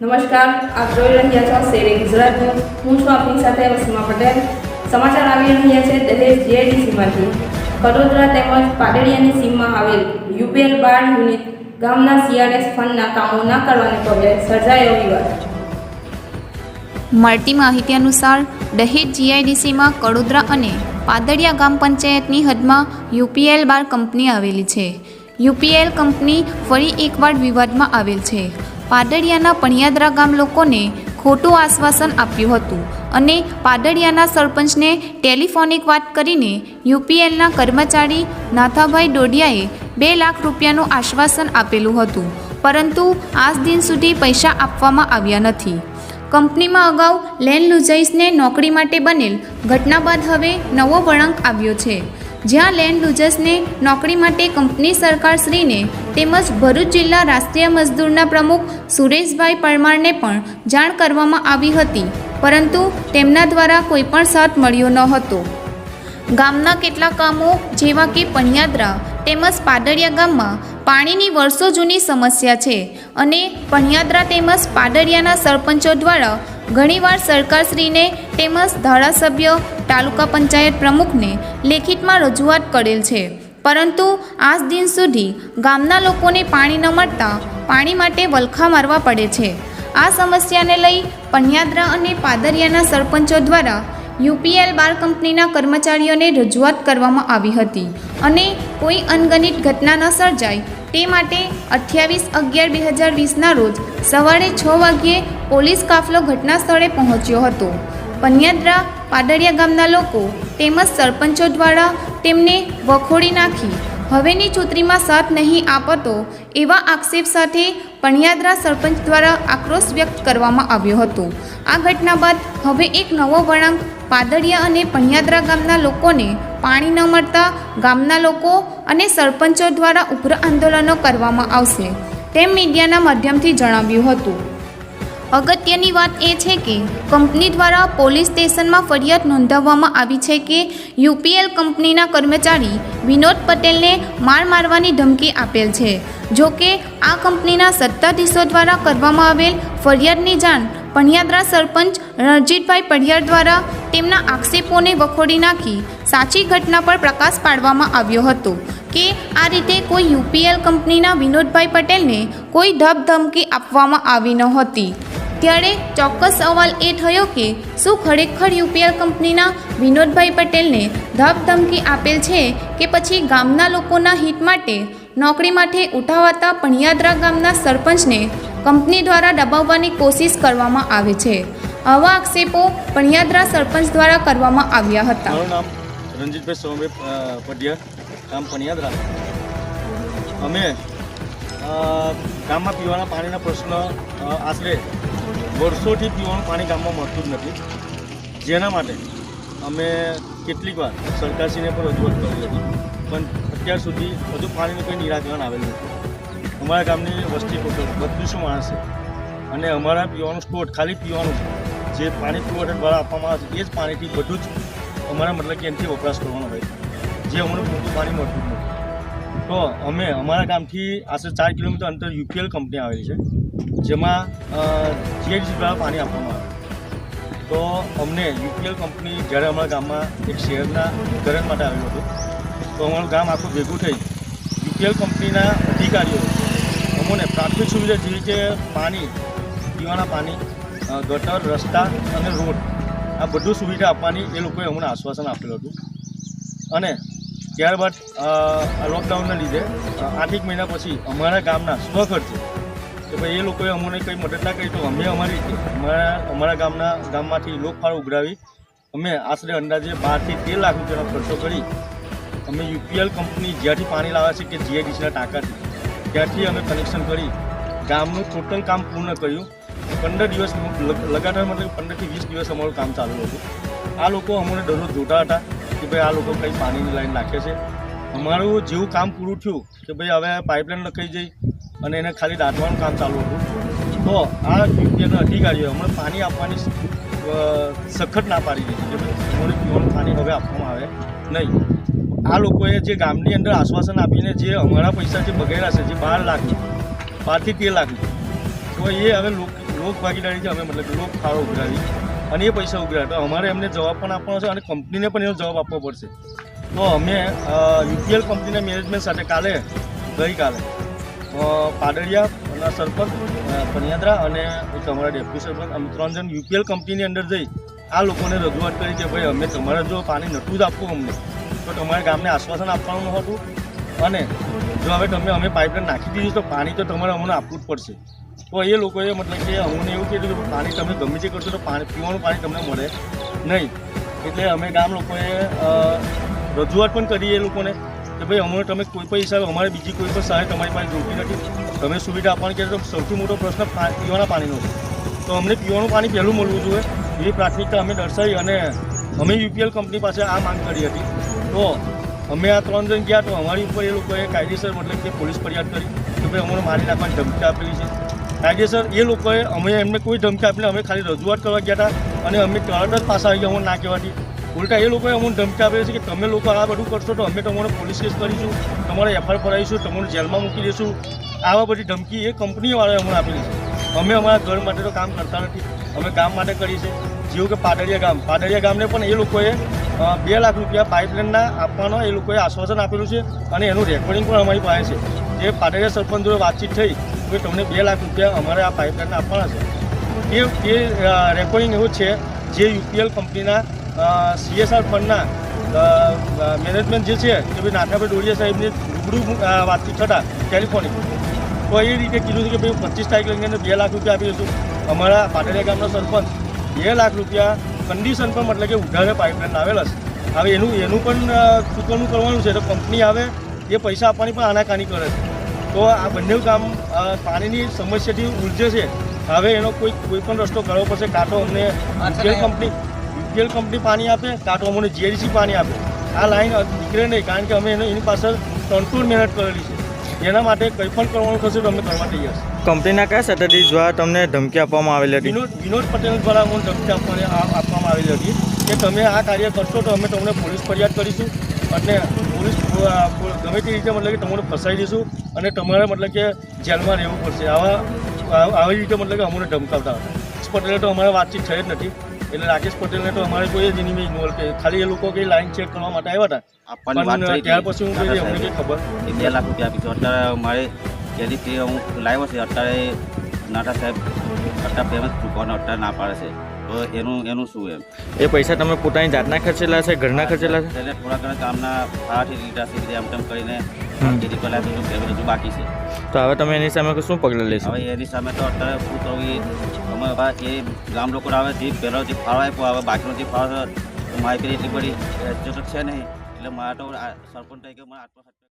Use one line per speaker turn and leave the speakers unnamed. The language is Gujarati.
નમસ્કાર, આપ જોઈ રહ્યા છો શેરે ગુજરાતનું. હું છું આપની સાથે વસીમા પટેલ. સમાચાર આવી રહ્યા છે દહેજ જીઆઈડીસીમાંથી કડોદરા તેમજ પાડેડિયાની સીમમાં આવેલ યુપીએલ બાર યુનિટ ગામના સીઆરએસ ફંડના કામો ન કરવાને પગલે સર્જાયો વિવાદ.
મળતી માહિતી અનુસાર દહેજ જીઆઈડીસીમાં કડોદરા અને પાદડિયા ગામ પંચાયતની હદમાં યુપીએલ બાર કંપની આવેલી છે. યુપીએલ કંપની ફરી એકવાર વિવાદમાં આવેલ છે. પાદડિયાના પણિયાદરા ગામ લોકોને ખોટું આશ્વાસન આપ્યું હતું અને પાદડિયાના સરપંચને ટેલિફોનિક વાત કરીને યુપીએલના કર્મચારી નાથાભાઈ ડોડિયાએ બે લાખ રૂપિયાનું આશ્વાસન આપેલું હતું. પરંતુ આજ દિન સુધી પૈસા આપવામાં આવ્યા નથી. કંપનીમાં અગાઉ લેન લુઝાઈસને નોકરી માટે બનેલ ઘટના બાદ હવે નવો વળાંક આવ્યો છે. જ્યાં લેન્ડ લુઝર્સને નોકરી માટે કંપની સરકારશ્રીને તેમજ ભરૂચ જિલ્લા રાષ્ટ્રીય મજદૂરના પ્રમુખ સુરેશભાઈ પરમારને પણ જાણ કરવામાં આવી હતી, પરંતુ તેમના દ્વારા કોઈ પણ સાથ મળ્યો ન હતો. ગામના કેટલાક કામો જેવા કે પણિયાદરા તેમજ પાડડિયા ગામમાં પાણીની વર્ષો જૂની સમસ્યા છે અને પણિયાદરા તેમજ પાદરિયાના સરપંચો દ્વારા ઘણીવાર સરકારશ્રીને તેમજ ધારાસભ્ય, તાલુકા પંચાયત પ્રમુખને લેખિતમાં રજૂઆત કરેલ છે. પરંતુ આજ દિન સુધી ગામના લોકોને પાણી ન મળતા પાણી માટે વલખા મારવા પડે છે. આ સમસ્યાને લઈ પણિયાદરા અને પાદરિયાના સરપંચો દ્વારા યુપીએલ બાર કંપનીના કર્મચારીઓને રજૂઆત કરવામાં આવી હતી અને કોઈ અનગણિત ઘટના ન સર્જાય. તે માટે અઠ્યાવીસ અગિયાર બે હજાર વીસના રોજ સવારે છ વાગ્યે પોલીસ કાફલો ઘટના સ્થળે પહોંચ્યો હતો. પન્યાદ્રા પાદરિયા ગામના લોકો તેમજ સરપંચો દ્વારા તેમને વખોડી નાખી હવેની ચૂંટણીમાં સાથ નહીં આપતો એવા આક્ષેપ સાથે પણિયાદરા સરપંચ દ્વારા આક્રોશ વ્યક્ત કરવામાં આવ્યો હતો. આ ઘટના બાદ હવે એક નવો વળાંક પાદડિયા અને પણિયાદરા ગામના લોકોને પાણી ન મળતા ગામના લોકો અને સરપંચો દ્વારા ઉગ્ર આંદોલનો કરવામાં આવશે, તેમ મીડિયાના માધ્યમથી જણાવ્યું હતું. અગત્યની વાત એ છે કે કંપની દ્વારા પોલીસ સ્ટેશનમાં ફરિયાદ નોંધાવવામાં આવી છે કે યુપીએલ કંપનીના કર્મચારી વિનોદ પટેલને માર મારવાની ધમકી આપેલ છે. જો કે આ કંપનીના સત્તાધીશો દ્વારા કરવામાં આવેલ ફરિયાદની જાણ પણિયાદરા સરપંચ રણજીતભાઈ પઢિયાર દ્વારા તેમના આક્ષેપોને વખોડી નાખી સાચી ઘટના પર પ્રકાશ પાડવામાં આવ્યો હતો કે આ રીતે કોઈ યુપીએલ કંપનીના વિનોદભાઈ પટેલને કોઈ ધમધમકી આપવામાં આવી નહોતી ત્યારે ચોક્કસ સવાલ એ થયો કે શું ખરેખર યુપીએલ કંપનીના વિનોદભાઈ પટેલને ધમધમકી આપેલ છે કે પછી ગામના લોકોના હિત માટે નોકરી માટે ઉઠાવાતા પણિયાદરા ગામના સરપંચને કંપની દ્વારા દબાવવાની કોશિશ કરવામાં આવે છે. આવા આક્ષેપો પણિયાદરા સરપંચ દ્વારા કરવામાં આવ્યા હતા.
નામ રણજીતભાઈ સોમભાઈ પડિયા ગામ પણિયાદરા. અમે ગામમાં પીવાના પાણીના પ્રશ્ન આશરે વર્ષોથી પીવાનું પાણી ગામમાં મળતું જ નથી. જેના માટે અમે કેટલીક વાર સરકારશ્રીને પણ રજૂઆત કરી હતી. પણ અત્યાર સુધી હજુ પાણીનું કંઈ નિરાકરણ આવેલું નથી. અમારા ગામની વસ્તી બત્રીસો માણસ છે. અને અમારા પીવાનું સ્ટોર ખાલી પીવાનું જે પાણી પુરવઠા દ્વારા આપવામાં આવે છે, એ જ પાણીથી બધું જ અમારા મતલબ કે એનાથી વપરાશ કરવાનો હોય જે અમને પૂરતું પાણી મળતું નથી. તો અમે, અમારા ગામથી આશરે ચાર કિલોમીટર અંતર યુપીએલ કંપની આવેલી છે, જેમાં જીઆઈડીસી દ્વારા પાણી આપવામાં આવે તો અમને યુપીએલ કંપની જ્યારે અમારા ગામમાં એક શહેરના ઉદ્ધારણ માટે આવેલું હતું, તો અમારું ગામ આખું ભેગું થઈ યુપીએલ કંપનીના અધિકારીઓ, અમોને પ્રાથમિક સુવિધા જેવી કે પાણી, પીવાના પાણી ગટર, રસ્તા અને રોડ, આ બધું સુવિધા આપવાની એ લોકોએ અમને આશ્વાસન આપેલું હતું. અને ત્યારબાદ લોકડાઉનના લીધે આઠ આઠેક મહિના પછી અમારા ગામના સ્વખર્ચે, કે ભાઈ એ લોકોએ અમને કંઈ મદદ ના કરી તો અમે અમારી અમારા અમારા ગામના, ગામમાંથી લોકફાળો ઉઘરાવી અમે આશરે અંદાજે બારથી તેર લાખ રૂપિયાનો ખર્ચો કરી અમે યુપીએલ કંપની જ્યાંથી પાણી લાવે છે કે જીઆઈડીસીના ટાંકાથી ત્યાંથી અમે કનેક્શન કરી ગામનું ટોટલ કામ પૂર્ણ કર્યું. પંદર દિવસ, લગ- લગાતાર મતલબ પંદરથી વીસ દિવસ અમારું કામ ચાલુ હતું. આ લોકો અમને દરરોજ જોતા હતા. કે ભાઈ આ લોકો કંઈ પાણીની લાઈન નાખે છે. અમારું જેવું કામ પૂરું થયું કે ભાઈ હવે પાઇપલાઇન લખાઈ જઈ અને એને ખાલી દાટવાનું કામ ચાલુ હતું. તો આ યુપીએના અધિકારીઓ અમને પાણી આપવાની સખત ના પાડી દીધી કે ભાઈ. પીવાનું પાણી હવે આપવામાં આવે નહીં. આ લોકોએ જે ગામની અંદર આશ્વાસન આપીને જે અમારા પૈસા જે બગડ્યા છે, જે બાર લાખની બારથી તેર લાખની તો એ હવે લોક લોક ભાગીદારી છે, અમે મતલબ લોક ફાળો ઉઘરાવી. અને એ પૈસા ઉઘરા તો અમારે એમને જવાબ પણ આપવાનો છે અને કંપનીને પણ એનો જવાબ આપવો પડશે. તો અમે યુપીએલ કંપનીના મેનેજમેન્ટ સાથે કાલે ગઈકાલે અ, પાડડિયા અને સરપંચ પનિયાદરા અને એક અમારા ડેપ્યુટી સરપંચ અમે ત્રણ જણ યુપીએલ કંપનીની અંદર જઈ આ લોકોને રજૂઆત કરી કે ભાઈ અમે તમારે જો પાણી નહોતું જ આપવું અમને તો તમારે ગામને આશ્વાસન આપવાનું હતું. અને જો હવે તમે અમે પાઇપલાઇન નાખી દીધી તો પાણી તો તમારે અમને આપવું જ પડશે. તો એ લોકોએ મતલબ કે અમને એવું કીધું કે પાણી તમે ગમે તે કરશો તો પાણી પીવાનું પાણી તમને મળે. નહીં. એટલે અમે ગામ લોકોએ રજૂઆત પણ કરી એ લોકોને કે ભાઈ અમને તમે કોઈ પણ હિસાબે અમારે બીજી કોઈ પણ સહાય તમારી પાસે જોતી નથી. તમે સુવિધા આપવાની કે તો સૌથી મોટો પ્રશ્ન પીવાના પાણીનો. છે તો અમને પીવાનું પાણી પહેલું મળવું જોઈએ. એવી પ્રાથમિકતા અમે દર્શાવી અને અમે યુપીએલ કંપની પાસે આ માંગ કરી હતી. તો અમે આ ત્રણ જણ ગયા તો અમારી ઉપર એ લોકોએ કાયદેસર મતલબ કે પોલીસ ફરિયાદ કરી કે ભાઈ અમને મારી નાખવાની ધમકી આપેલી છે. કાયદેસર એ લોકોએ અમે એમને કોઈ ધમકી આપીને અમે ખાલી રજૂઆત કરવા ગયા હતા અને અમે તરત જ પાછા આવી ગયા અમને ના કહેવાથી. ઉલટા એ લોકોએ અમને ધમકી આપી છે કે તમે લોકો આ બધું કરશો તો અમે તમારો પોલીસ કેસ કરીશું, તમારે એફઆઈઆર કરાવીશું તમને જેલમાં મૂકી દઈશું આવા બધી ધમકી એ કંપનીવાળાએ અમને આપેલી છે. અમે અમારા ઘર માટે તો કામ કરતા નથી. અમે ગામ માટે કરીએ છીએ. જેવું કે પાદરિયા ગામ. પાદરિયા ગામને પણ એ લોકોએ બે લાખ રૂપિયા પાઇપલાઇનના આપવાનો એ લોકોએ આશ્વાસન આપેલું છે અને એનું રેકોર્ડિંગ પણ અમારી પાસે છે. જે પાડડિયા સરપંચ જોડે વાતચીત થઈ કે તમને બે લાખ રૂપિયા અમારે આ પાઇપલાઇન આપવાના છે. એ એ રેકોર્ડિંગ એવું છે જે યુપીએલ કંપનીના સીએસઆર ફંડના મેનેજમેન્ટ જે છે કે ભાઈ નાથાભાઈ ડોડિયા સાહેબની રૂબરૂ વાતચીત થતાં ટેલિફોનિક. તો એ રીતે કીધું છે કે ભાઈ પચીસ તારીખ લઈને બે લાખ રૂપિયા આપી દઈશું અમારા પાટડિયા ગામના સરપંચ બે લાખ રૂપિયા કન્ડિશન પણ મતલબ કે ઉધારે પાઇપલાઇન આવેલા છે. હવે એનું એનું પણ ચૂકવણું કરવાનું છે. તો કંપની આવે એ પૈસા આપવાની પણ આનાકાની કરે છે. તો આ બંને કામ પાણીની સમસ્યાથી ઉલઝે છે. હવે એનો કોઈ કોઈ પણ રસ્તો કરવો પડશે. કાં તો અમને યુપીએલ કંપની યુપીએલ કંપની પાણી આપે કાં તો અમને જીએડીસી પાણી આપે. આ લાઈન નીકળે નહીં કારણ કે અમે એને એની પાછળ ત્રણટૂર મહેનત કરેલી છે. એના માટે કંઈ પણ કરવાનું થશે તો અમે કરવા તૈયાર છે
કંપનીના કયા સત્તાથી દ્વારા તમને ધમકી આપવામાં આવેલી હતી?
વિનોદ વિનોદ પટેલ દ્વારા અમને ધમકી આપવાની આ- આપવામાં આવેલી હતી કે તમે આ કાર્ય કરશો તો અમે તમને પોલીસ ફરિયાદ કરીશું અને પોલીસ ગમે તે રીતે મતલબ કે તમને ફસાઈ દઈશું અને તમારે મતલબ કે જેલમાં રહેવું પડશે. આવા આવી રીતે મતલબ કે અમને ધમકાવતા હતા. રાકેશ પટેલે તો અમારે વાતચીત થઈ જ નથી. એટલે રાકેશ પટેલને તો અમારે કોઈ જ એની ઇન્વોલ્વ કે ખાલી એ લોકો કઈ લાઈન ચેક કરવા માટે આવ્યા હતા. પણ ત્યાર પછી હું કઈ અમને કંઈ ખબર
બે લાખ રૂપિયા આપી અત્યારે મારે જેથી તે હું લાવ્યો છે. અત્યારે નાટા સાહેબ અત્યારે પેમેન્ટ ચૂકવાનો અત્યારે ના પાડે છે. એનું એનું શું એમ?
એ પૈસા તમે પોતાની જાતના ખર્ચેલા છે ઘરના ખર્ચેલા છે?
એટલે થોડા ઘણા કામના આઠ લીધા છે એમ તેમ કરીને હજુ બાકી છે
તો હવે તમે એની સામે શું પગલાં લેશો?
હવે એની સામે તો અત્યારે શું કહું અમે હવે એ ગામ લોકો આવે જે પહેલો જે ફાળો આપ્યો હવે બાકીનો જે ફાળો માહિતી એટલી બધી છે નહીં. એટલે મારે તો સરપંચ તરીકે મને આટલો ખર્ચો